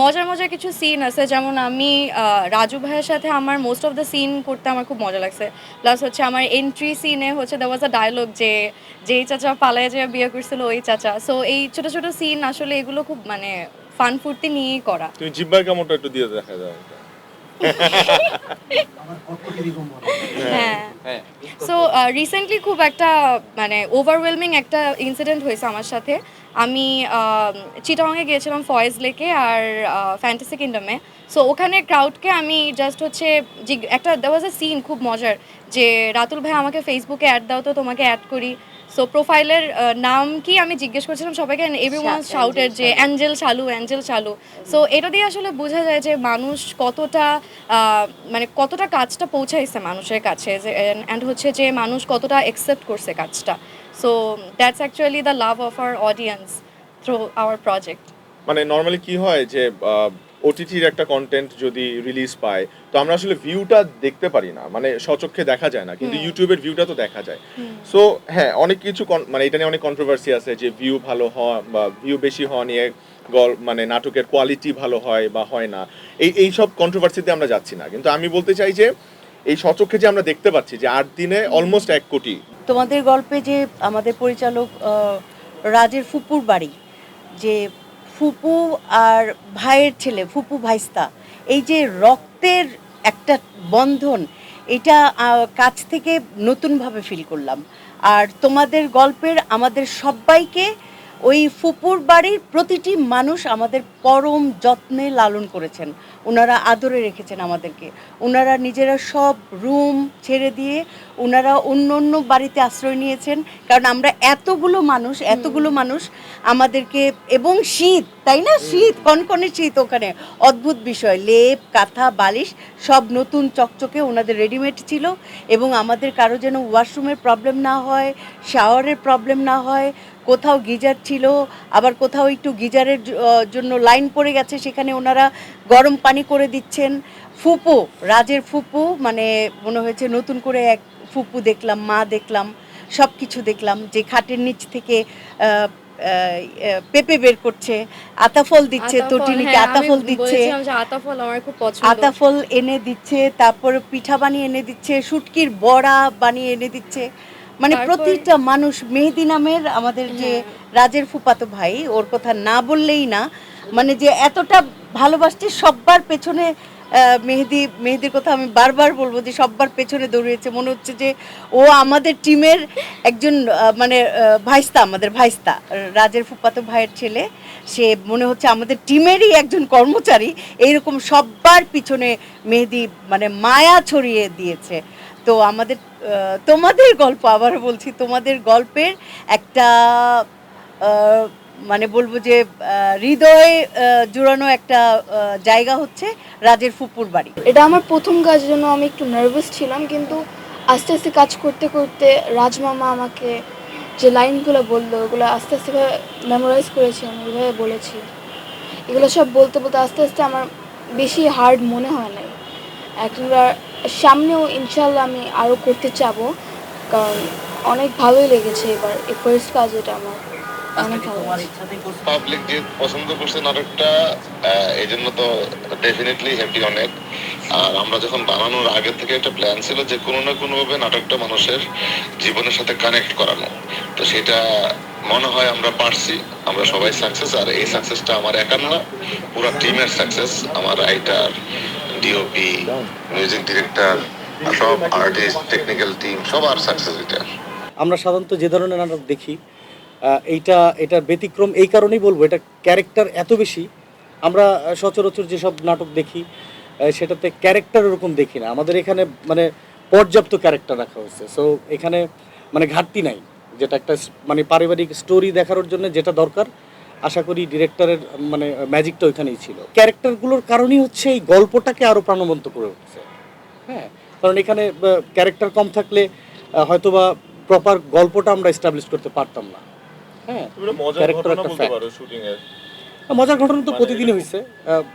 মজার মজার কিছু সিন আছে। যেমন আমি রাজু ভাইয়ের সাথে আমার মোস্ট অফ দ্য সিন করতে আমার খুব মজা লাগছে। প্লাস হচ্ছে আমার এন্ট্রি সিনে হচ্ছে দেওয়া ওয়াজ আ ডায়লগ যে যেই চাচা পালায় যে বিয়ে করছিল ওই চাচা। সো এই ছোট ছোট সিন আসলে এগুলো খুব মানে ফান ফুর্তি নিয়েই করা। তুমি জিব্বার কেমনটা একটু দিয়ে দেখা যায় হ্যাঁ। হ্যাঁ। সো রিসেন্টলি খুব একটা মানে ওভারওয়েলমিং একটা ইনসিডেন্ট হয়েছে আমার সাথে। আমি চিটাংয়ে গিয়েছিলাম ফয়েজ লেকে আর ফ্যান্টাসি কিংডমে সো ওখানে ক্রাউডকে আমি জাস্ট হচ্ছে একটা দেওয়া ওয়াজ এ সিন খুব মজার যে রাতুল ভাই আমাকে ফেসবুকে অ্যাড দাও তো তোমাকে অ্যাড করি। সো প্রোফাইলের নাম কি আমি জিজ্ঞেস করছিলাম সবাইকে এভরিওয়ান ওয়ান শাউটেড যে অ্যাঞ্জেল চালু অ্যাঞ্জেল চালু সো এটা দিয়ে আসলে বোঝা যায় যে মানুষ কতটা মানে কতটা কাজটা পৌঁছাইছে মানুষের কাছে যে অ্যান্ড হচ্ছে যে মানুষ কতটা অ্যাকসেপ্ট করছে কাজটা। So that's actually the love of our audience through our project মানে নর্মালি কি হয় যে ওটিটির একটা কন্টেন্ট যদি রিলিজ পায় তো আমরা আসলে ভিউটা দেখতে পারি না। মানে সচক্ষে দেখা যায় না কিন্তু ইউটিউবের ভিউটা তো দেখা যায়। সো হ্যাঁ অনেক কিছু মানে এটা নিয়ে অনেক কন্ট্রোভার্সি আছে যে ভিউ ভালো হওয়া বা ভিউ বেশি হওয়া নিয়ে গল মানে নাটকের কোয়ালিটি ভালো হয় বা হয় না। এই এই সব কন্ট্রোভার্সিতে আমরা যাচ্ছি না। কিন্তু আমি বলতে চাই যে এই সচক্ষে যে আমরা দেখতে পাচ্ছি যে আট দিনে অলমোস্ট এক কোটি। তোমাদের গল্পে যে আমাদের পরিচালক রাজের ফুপুর বাড়ি, যে ফুপু আর ভাইয়ের ছেলে, ফুপু ভাইস্তা, এই যে রক্তের একটা বন্ধন, এটা কাছ থেকে নতুনভাবে ফিল করলাম। আর তোমাদের গল্পের আমাদের সবাইকে ওই ফুপুর বাড়ির প্রতিটি মানুষ আমাদের পরম যত্নে লালন করেছেন। ওনারা আদরে রেখেছেন আমাদেরকে। ওনারা নিজেরা সব রুম ছেড়ে দিয়ে ওনারা অন্য অন্য বাড়িতে আশ্রয় নিয়েছেন। কারণ আমরা এতগুলো মানুষ এতগুলো মানুষ আমাদেরকে এবং শীত তাই না? শীত কনকনে শীত ওখানে। অদ্ভুত বিষয় লেপ কাঁথা বালিশ সব নতুন চকচকে ওনাদের রেডিমেড ছিল। এবং আমাদের কারও যেন ওয়াশরুমের প্রবলেম না হয় শাওয়ারের প্রবলেম না হয় কোথাও গিজার ছিল আবার কোথাও একটু গিজারের জন্য লাইন পড়ে গেছে সেখানে ওনারা গরম পানি করে দিচ্ছেন। ফুপু রাজের ফুপু মানে মনে হয়েছে নতুন করে এক ফুপু দেখলাম মা দেখলাম সব কিছু দেখলাম যে খাটের নিচ থেকে পেঁপে বের করছে আতাফল দিচ্ছে তটিনিকে আতাফল দিচ্ছে। আতাফল আমার খুব পছন্দ। আতাফল এনে দিচ্ছে তারপর পিঠা বানিয়ে এনে দিচ্ছে শুটকির বড়া বানিয়ে এনে দিচ্ছে। মানে প্রতিটা মানুষ মেহেদি নামের আমাদের যে রাজের ফুপাতো ভাই ওর কথা না বললেই না মানে যে এতটা ভালোবাসছে সব্বার পেছনে মেহেদি মেহেদির কথা আমি বারবার বলব যে সব্বার পেছনে দৌড়িয়েছে। মনে হচ্ছে যে ও আমাদের টিমের একজন মানে ভাইস্তা আমাদের ভাইস্তা রাজের ফুপাতো ভাইয়ের ছেলে। সে মনে হচ্ছে আমাদের টিমেরই একজন কর্মচারী। এইরকম সব্বার পিছনে মেহেদি মানে মায়া ছড়িয়ে দিয়েছে। তো আমাদের তোমাদের গল্প আবার বলছি, তোমাদের গল্পের একটা মানে বলব যে হৃদয়ে জুড়ানো একটা জায়গা হচ্ছে রাজের ফুপুর বাড়ি। এটা আমার প্রথম কাজ জন্য আমি একটু নার্ভাস ছিলাম, কিন্তু আস্তে আস্তে কাজ করতে করতে রাজমামা আমাকে যে লাইনগুলো বলল, ওগুলো আস্তে আস্তে মেমোরাইজ করেছি আমি, ওইভাবে বলেছি। এগুলো সব বলতে বলতে আস্তে আস্তে আমার বেশি হার্ড মনে হয় নাই। একবার সামনেও ইনশাল্লাহ আমি আরও করতে চাবো কারণ অনেক ভালোই লেগেছে এবার এই ফার্স্ট কাজ এটা আমার। অনেক ভালো লেগেছে। পাবলিক যে পছন্দ করছে নাটকটা এই জন্য তো ডেফিনেটলি হ্যাপি অনেক। আর আমরা যখন বানানোর আগে থেকে একটা প্ল্যান ছিল যে কোনো না কোনো ভাবে নাটকটা মানুষের জীবনের সাথে কানেক্ট করানো। তো সেটা মনে হয় আমরা পারছি আমরা সবাই সাকসেস আর এই সাকসেসটা আমার একার না পুরো টিমের সাকসেস আমার রাইটার ডিওপি মিউজিক ডিরেক্টর সব আর্টিস্ট টেকনিক্যাল টিম সবার সাকসেস এটা আমরা সাধারণত যে ধরনের নাটক দেখি এইটা এটার ব্যতিক্রম এই কারণেই বলব, এটা ক্যারেক্টার এত বেশি, আমরা সচরাচর যেসব নাটক দেখি সেটাতে ক্যারেক্টার ওরকম দেখি না। আমাদের এখানে মানে পর্যাপ্ত ক্যারেক্টার রাখা হয়েছে। সো এখানে মানে ঘাটতি নাই, যেটা একটা মানে পারিবারিক স্টোরি দেখানোর জন্য যেটা দরকার আশা করি ডিরেক্টরের মানে ম্যাজিকটা ওইখানেই ছিল। ক্যারেক্টারগুলোর কারণেই হচ্ছে এই গল্পটাকে আরও প্রাণবন্ত করে উঠছে। হ্যাঁ কারণ এখানে ক্যারেক্টার কম থাকলে হয়তোবা প্রপার গল্পটা আমরা এস্টাবলিশ করতে পারতাম না। হ্যাঁ একটা মজার ঘটনা একটা বলতে fact. পারো শুটিং এর। মজার ঘটনা তো মানে প্রতিদিনই হয়েছে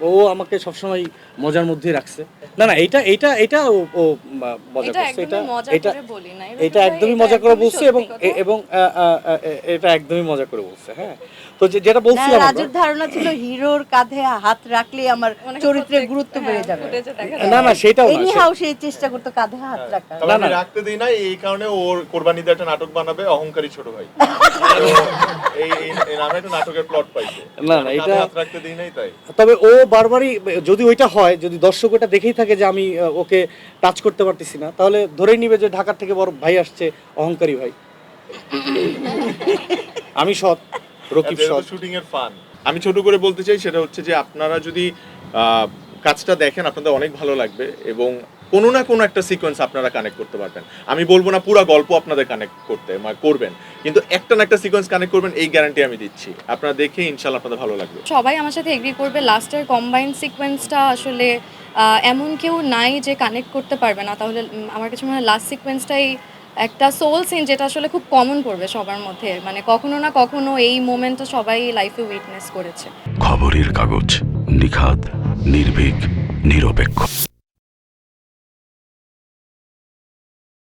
ও আমাকে সবসময় মজার মধ্যেই রাখছে। না না এটা এটা এটা ও মজা এটা করছে। এটা একদমই মজা এটা এটা একদমই মজা করে বলছে এবং এবং এটা একদমই মজা করে বলছে হ্যাঁ। তো যেটা না, বলছিলাম রাজুর ধারণা ছিল হিরোর কাঁধে হাত রাখলে আমার অনেক চরিত্রের গুরুত্ব হ্যাঁ, বেড়ে যাবে। না না সেটাও না এনি সে- চেষ্টা করতো কাঁধে হাত রাখা তবে না, না। রাখতে দিই না এই কারণে ওর কোরবানিতে একটা নাটক বানাবে অহংকারী ছোট ভাই। এই এই- এই নামে একটা নাটকের প্লট পাইছে। না, না, এটা- হাত রাখতে দিই নাই তাই। তবে ও বারবারই যদি ওইটা হয় যদি দর্শক ওটা দেখেই থাকে যে আমি ওকে টাচ করতে পারতেছি না তাহলে ধরেই নিবে যে ঢাকার থেকে বড় ভাই আসছে অহংকারী ভাই। আমি সৎ। রকিব শুটিং এর ফান। আমি ছোট করে বলতে চাই সেটা হচ্ছে যে আপনারা যদি কাজটা দেখেন আপনাদের অনেক ভালো লাগবে এবং কোনো না কোনো একটা সিকোয়েন্স আপনারা কানেক্ট করতে পারবেন। আমি বলব না পুরো গল্প আপনাদের কানেক্ট করতে মানে করবেন কিন্তু একটা না একটা সিকোয়েন্স কানেক্ট করবেন এই গ্যারান্টি আমি দিচ্ছি। আপনারা দেখে ইনশাল্লাহ আপনাদের ভালো লাগবে। সবাই আমার সাথে এগ্রি করবে লাস্টের কম্বাইন সিকোয়েন্সটা আসলে এমন কেউ নাই যে কানেক্ট করতে পারবে না। তাহলে আমার কাছে মনে হয় লাস্ট সিকোয়েন্সটাই একটা সোল সিন যেটা আসলে খুব কমন পড়বে সবার মধ্যে। মানে কখনো না কখনো এই মোমেন্টটা সবাই লাইফে উইটনেস করেছে। খবরের কাগজ নিখাত নির্ভীক, নিরপেক্ষ।